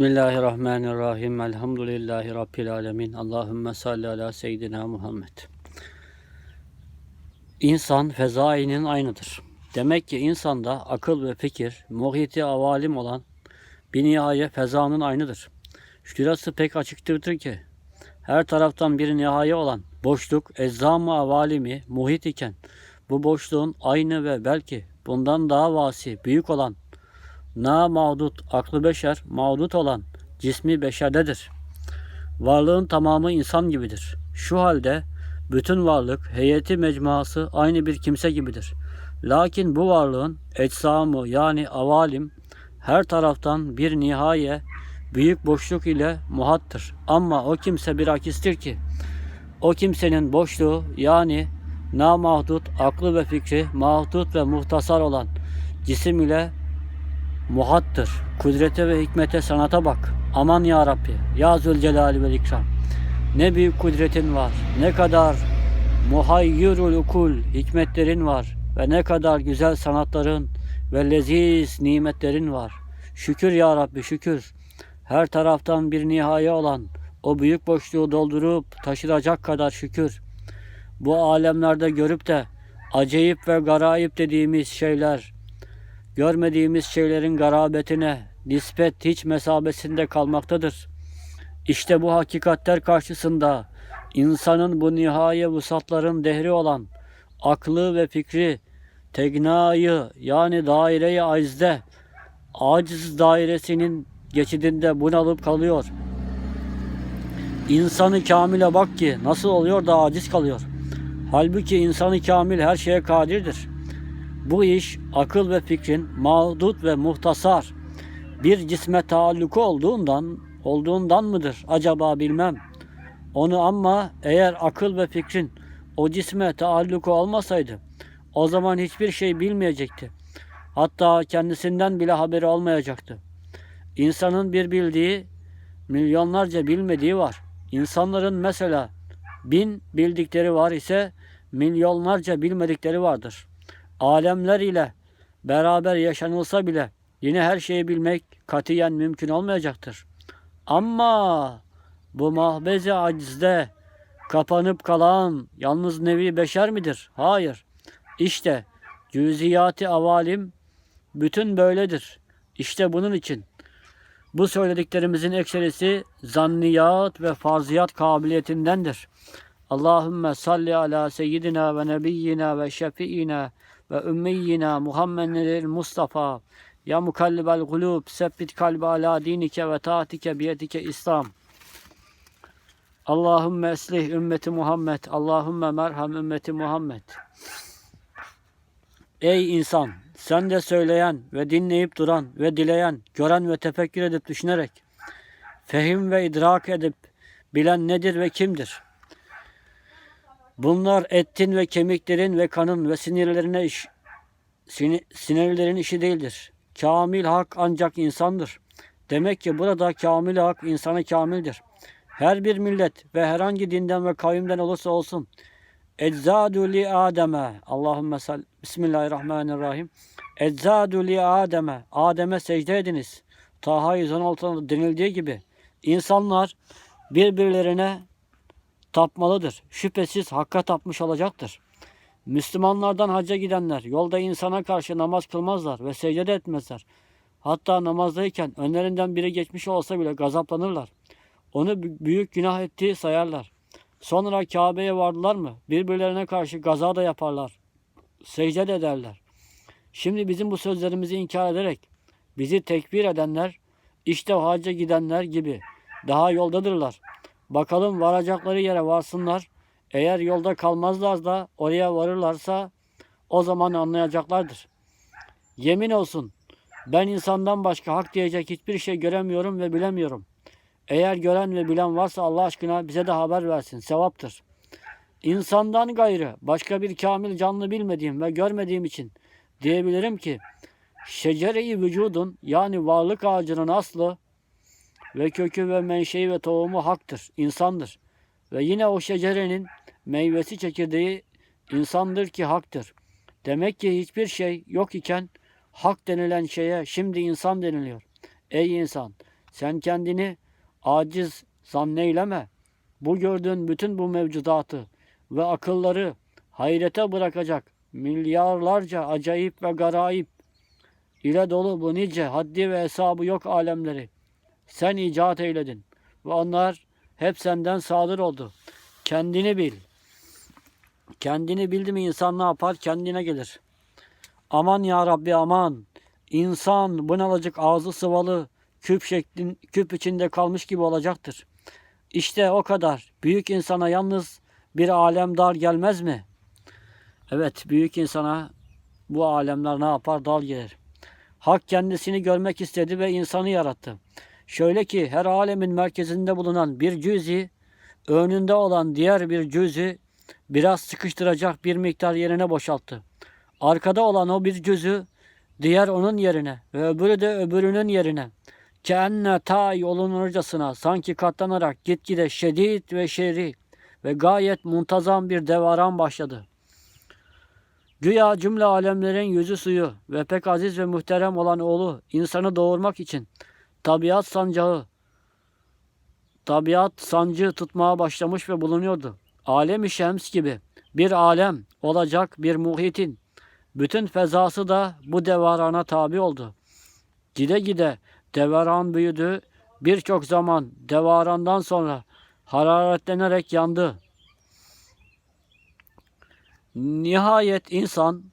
Bismillahirrahmanirrahim. Elhamdülillahi Rabbil alemin. Allahümme salli ala seyyidina Muhammed. İnsan fezainin aynıdır. Demek ki insanda akıl ve fikir, muhiti avalim olan bir nihaye fezanın aynıdır. Şurası pek açıktır ki her taraftan bir nihaye olan boşluk ezzam-ı avalimi muhit iken bu boşluğun aynı ve belki bundan daha vasi, büyük olan na mağdut, aklı beşer, mağdut olan cismi beşerdedir. Varlığın tamamı insan gibidir. Şu halde bütün varlık, heyeti mecmuası aynı bir kimse gibidir. Lakin bu varlığın ecsamı yani avalim her taraftan bir nihaye, büyük boşluk ile muhattır. Ama o kimse bir akistir ki, o kimsenin boşluğu yani namahdut, aklı ve fikri mahdut ve muhtasar olan cisim ile muhattır. Kudrete ve hikmete sanata bak. Aman ya Rabbi. Ya Zülcelali ve İkram. Ne büyük kudretin var. Ne kadar muhayyirul ukul hikmetlerin var. Ve ne kadar güzel sanatların ve leziz nimetlerin var. Şükür ya Rabbi şükür. Her taraftan bir nihaye olan o büyük boşluğu doldurup taşıracak kadar şükür. Bu alemlerde görüp de acayip ve garayip dediğimiz şeyler, görmediğimiz şeylerin garabetine nispet hiç mesabesinde kalmaktadır. İşte bu hakikatler karşısında insanın bu nihaye vusatların dehri olan aklı ve fikri tegnayı yani daire-i acizde aciz dairesinin geçidinde bunalıp kalıyor. İnsanı kamile bak ki nasıl oluyor da aciz kalıyor. Halbuki insanı kamil her şeye kadirdir. Bu iş akıl ve fikrin mağdut ve muhtasar bir cisme taalluku olduğundan olduğundan mıdır acaba bilmem. Onu ama eğer akıl ve fikrin o cisme taalluku olmasaydı o zaman hiçbir şey bilmeyecekti. Hatta kendisinden bile haberi olmayacaktı. İnsanın bir bildiği, milyonlarca bilmediği var. İnsanların mesela bin bildikleri var ise milyonlarca bilmedikleri vardır. Alemler ile beraber yaşanılsa bile yine her şeyi bilmek katiyen mümkün olmayacaktır. Ama bu mahbeze acizde kapanıp kalan yalnız nevi beşer midir? Hayır. İşte cüziyati avalim bütün böyledir. İşte bunun için bu söylediklerimizin ekserisi zanniyat ve farziyat kabiliyetindendir. Allahümme salli ala seyyidina ve nebiyyina ve şefiina ve ümmiyyina Muhammedin Mustafa ya mukallibel kulub sebbit kalbi ala dinike ve taatike biyetike İslam. Allahümme eslih ümmeti Muhammed. Allahümme merham ümmeti Muhammed. Ey insan! Sen de söyleyen ve dinleyip duran ve dileyen, gören ve tefekkür edip düşünerek, fehim ve idrak edip bilen nedir ve kimdir? Bunlar etin ve kemiklerin ve kanın ve sinirlerine iş, sinirlerin işi değildir. Kamil hak ancak insandır. Demek ki burada kamil hak insanı kamildir. Her bir millet ve herhangi dinden ve kavimden olursa olsun Eczadu li Adem'e Allahümme sal Bismillahirrahmanirrahim. Eczadu li Adem'e Adem'e secde ediniz. Taha 116'da denildiği gibi insanlar birbirlerine tapmalıdır. Şüphesiz hakka tapmış olacaktır. Müslümanlardan hacca gidenler yolda insana karşı namaz kılmazlar ve secde etmezler. Hatta namazdayken önlerinden biri geçmiş olsa bile gazaplanırlar. Onu büyük günah ettiği sayarlar. Sonra Kabe'ye vardılar mı birbirlerine karşı gaza da yaparlar. Secde de ederler. Şimdi bizim bu sözlerimizi inkar ederek bizi tekbir edenler işte hacca gidenler gibi daha yoldadırlar. Bakalım varacakları yere varsınlar. Eğer yolda kalmazlar da oraya varırlarsa o zaman anlayacaklardır. Yemin olsun ben insandan başka hak diyecek hiçbir şey göremiyorum ve bilemiyorum. Eğer gören ve bilen varsa Allah aşkına bize de haber versin. Sevaptır. İnsandan gayrı başka bir kamil canlı bilmediğim ve görmediğim için diyebilirim ki şecere-i vücudun yani varlık ağacının aslı ve kökü ve menşei ve tohumu haktır, insandır. Ve yine o şecerenin meyvesi çekirdeği insandır ki haktır. Demek ki hiçbir şey yok iken hak denilen şeye şimdi insan deniliyor. Ey insan! Sen kendini aciz zanneyleme. Bu gördüğün bütün bu mevcudatı ve akılları hayrete bırakacak milyarlarca acayip ve garayip ile dolu bu nice haddi ve hesabı yok alemleri. Sen icat eyledin ve onlar hep senden sadır oldu. Kendini bil. Kendini bildi mi insan ne yapar? Kendine gelir. Aman ya Rabbi aman. İnsan bunalacık ağzı sıvalı küp şeklin küp içinde kalmış gibi olacaktır. İşte o kadar. Büyük insana yalnız bir alem dar gelmez mi? Evet, büyük insana bu alemler ne yapar? Dal gelir. Hak kendisini görmek istedi ve insanı yarattı. Şöyle ki her alemin merkezinde bulunan bir cüzi, önünde olan diğer bir cüzi biraz sıkıştıracak bir miktar yerine boşalttı. Arkada olan o bir cüzü diğer onun yerine ve öbürü de öbürünün yerine. Keenne ta yolunurcasına sanki katlanarak gitgide şedid ve şerri ve gayet muntazam bir devaran başladı. Güya cümle alemlerin yüzü suyu ve pek aziz ve muhterem olan oğlu insanı doğurmak için tabiat sancağı, tabiat sancı tutmaya başlamış ve bulunuyordu. Alem-i şems gibi bir alem olacak bir muhitin bütün fezası da bu devarana tabi oldu. Gide gide devaran büyüdü. Birçok zaman devarandan sonra hararetlenerek yandı. Nihayet insan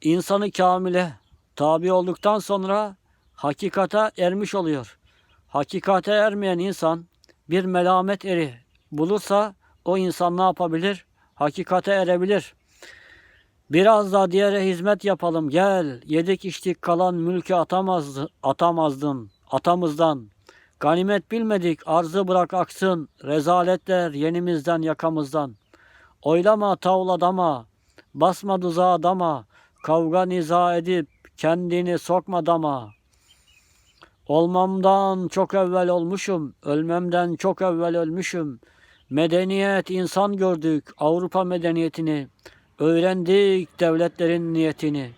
insanı kamile tabi olduktan sonra hakikate ermiş oluyor. Hakikate ermeyen insan bir melamet eri bulursa o insan ne yapabilir? Hakikate erebilir. Biraz da diğere hizmet yapalım gel. Yedik içtik kalan mülkü atamazdı, atamazdın atamızdan. Ganimet bilmedik arzı bırak aksın. Rezaletler yenimizden yakamızdan. Oylama tavladama, basma duzağa dama, kavga niza edip kendini sokma dama. Olmamdan çok evvel olmuşum, ölmemden çok evvel ölmüşüm. Medeniyet insan gördük, Avrupa medeniyetini. Öğrendik devletlerin niyetini.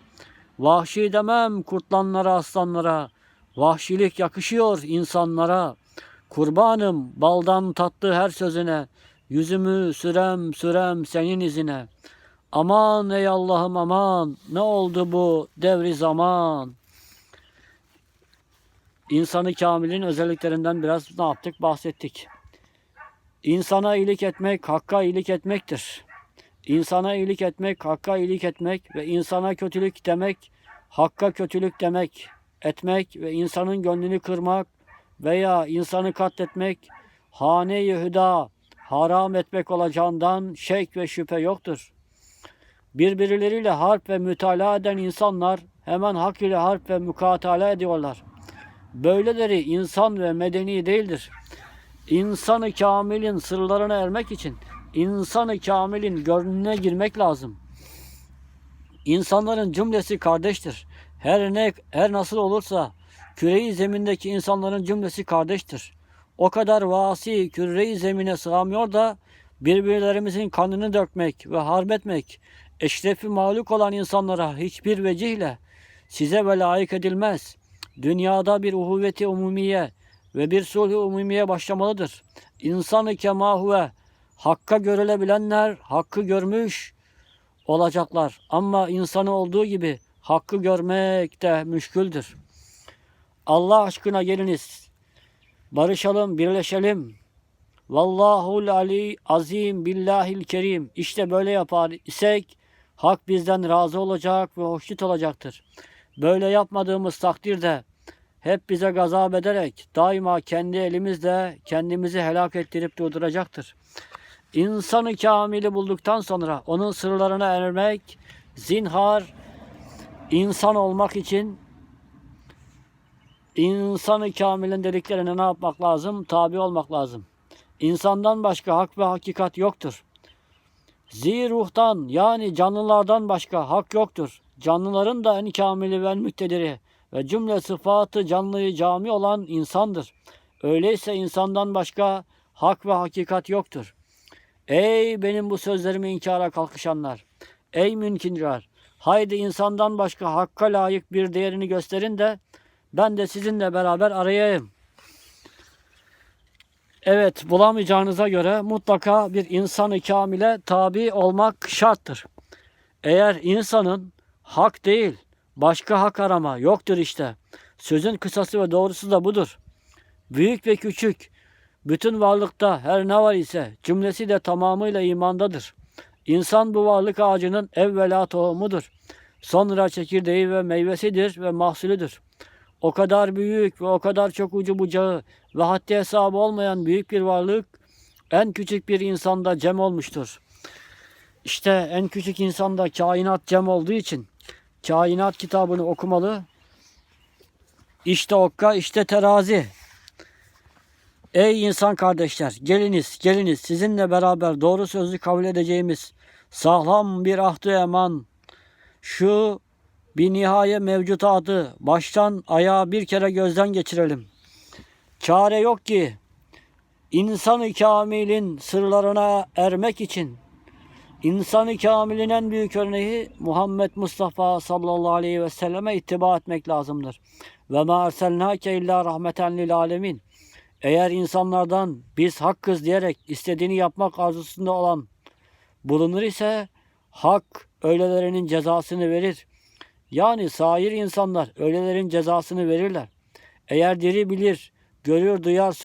Vahşi demem kurtlanlara aslanlara. Vahşilik yakışıyor insanlara. Kurbanım baldan tatlı her sözüne. Yüzümü sürem sürem senin izine. Aman ey Allah'ım aman ne oldu bu devri zaman. İnsanı kamilin özelliklerinden biraz ne yaptık bahsettik. İnsana iyilik etmek, hakka iyilik etmektir. İnsana iyilik etmek, hakka iyilik etmek ve insana kötülük demek, hakka kötülük demek, etmek ve insanın gönlünü kırmak veya insanı katletmek, hane-i hüda, haram etmek olacağından şek ve şüphe yoktur. Birbirleriyle harp ve mütalaa eden insanlar hemen hak ile harp ve mukatala ediyorlar. Böyleleri insan ve medeni değildir. İnsanı kamilin sırlarına ermek için insanı kamilin gönlüne girmek lazım. İnsanların cümlesi kardeştir. Her ne her nasıl olursa küreyi zemindeki insanların cümlesi kardeştir. O kadar vasi küreyi zemine sığamıyor da birbirlerimizin kanını dökmek ve harp etmek eşrefi mağluk olan insanlara hiçbir vecihle size ve layık edilmez. Dünyada bir uhuvveti umumiye ve bir sulh-i umumiye başlamalıdır. İnsanı kemahuve Hakka görülebilenler hakkı görmüş olacaklar. Ama insanı olduğu gibi hakkı görmek de müşküldür. Allah aşkına geliniz. Barışalım, birleşelim. Vallahul ali azim billahil kerim. İşte böyle yapar isek hak bizden razı olacak ve hoşnut olacaktır. Böyle yapmadığımız takdirde hep bize gazap ederek daima kendi elimizle kendimizi helak ettirip durduracaktır. İnsanı kamili bulduktan sonra onun sırlarına ermek, zinhar, insan olmak için insanı kamilin dediklerine ne yapmak lazım? Tabi olmak lazım. İnsandan başka hak ve hakikat yoktur. Ziruhtan yani canlılardan başka hak yoktur. Canlıların da en kamili ve en müktediri ve cümle sıfatı canlıyı cami olan insandır. Öyleyse insandan başka hak ve hakikat yoktur.'' Ey benim bu sözlerimi inkara kalkışanlar! Ey münkinler! Haydi insandan başka hakka layık bir değerini gösterin de ben de sizinle beraber arayayım. Evet bulamayacağınıza göre mutlaka bir insanı kamile tabi olmak şarttır. Eğer insanın hak değil başka hak arama yoktur işte. Sözün kısası ve doğrusu da budur. Büyük ve küçük bütün varlıkta her ne var ise cümlesi de tamamıyla imandadır. İnsan bu varlık ağacının evvela tohumudur. Sonra çekirdeği ve meyvesidir ve mahsulüdür. O kadar büyük ve o kadar çok ucu bucağı ve haddi hesabı olmayan büyük bir varlık en küçük bir insanda cem olmuştur. İşte en küçük insanda kainat cem olduğu için kainat kitabını okumalı. İşte okka, işte terazi. Ey insan kardeşler, geliniz, geliniz sizinle beraber doğru sözlü kabul edeceğimiz sağlam bir ahd eman, şu bir nihaye mevcutatı baştan ayağa bir kere gözden geçirelim. Çare yok ki insanı kamilin sırlarına ermek için insanı kamilin en büyük örneği Muhammed Mustafa sallallahu aleyhi ve selleme ittiba etmek lazımdır. Ve ma erselnake illa rahmeten lil alemin. Eğer insanlardan biz hakkız diyerek istediğini yapmak arzusunda olan bulunur ise hak öylelerinin cezasını verir. Yani sair insanlar öylelerin cezasını verirler. Eğer diri bilir, görür, duyar,